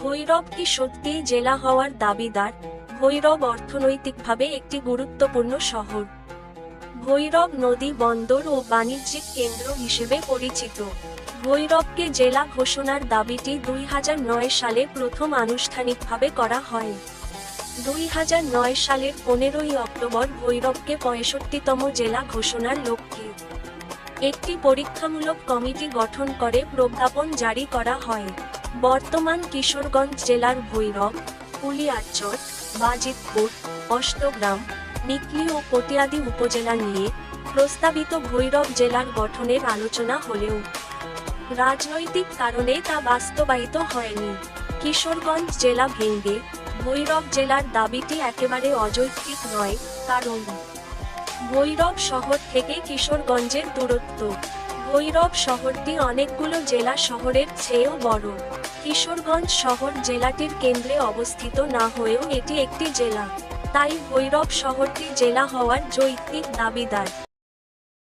ভৈরব কি সত্যিই জেলা হওয়ার দাবিদার? ভৈরব অর্থনৈতিকভাবে একটি গুরুত্বপূর্ণ শহর। ভৈরব নদী বন্দর ও বাণিজ্যিক কেন্দ্র হিসেবে পরিচিত। ভৈরবকে জেলা ঘোষণার দাবিটি দুই হাজার নয় সালে প্রথম আনুষ্ঠানিকভাবে করা হয়। দুই হাজার নয় সালের পনেরোই অক্টোবর ভৈরবকে পঁয়ষট্টিতম জেলা ঘোষণার লক্ষ্যে একটি পরীক্ষামূলক কমিটি গঠন করে প্রজ্ঞাপন জারি করা হয়। বর্তমান কিশোরগঞ্জ জেলার ভৈরব কুলিয়ারচর বাজিতপুর অষ্টগ্রাম, নিকলি ও পটিয়াদি উপজেলা নিয়ে প্রস্তাবিত ভৈরব জেলার গঠনের আলোচনা হলেও রাজনৈতিক কারণে তা বাস্তবায়িত হয়নি। কিশোরগঞ্জ জেলা ভেঙ্গে ভৈরব জেলার দাবিটি একেবারে অযৌক্তিক নয়, কারণ ভৈরব শহর থেকে কিশোরগঞ্জের দূরত্ব ভৈরব শহরটি অনেকগুলো জেলা শহরের চেয়েও বড়। কিশোরগঞ্জ শহর জেলাটির কেন্দ্রে অবস্থিত না হয়েও এটি একটি জেলা। তাই ভৈরব শহরটি জেলা হওয়ার যৌক্তিক দাবিদার।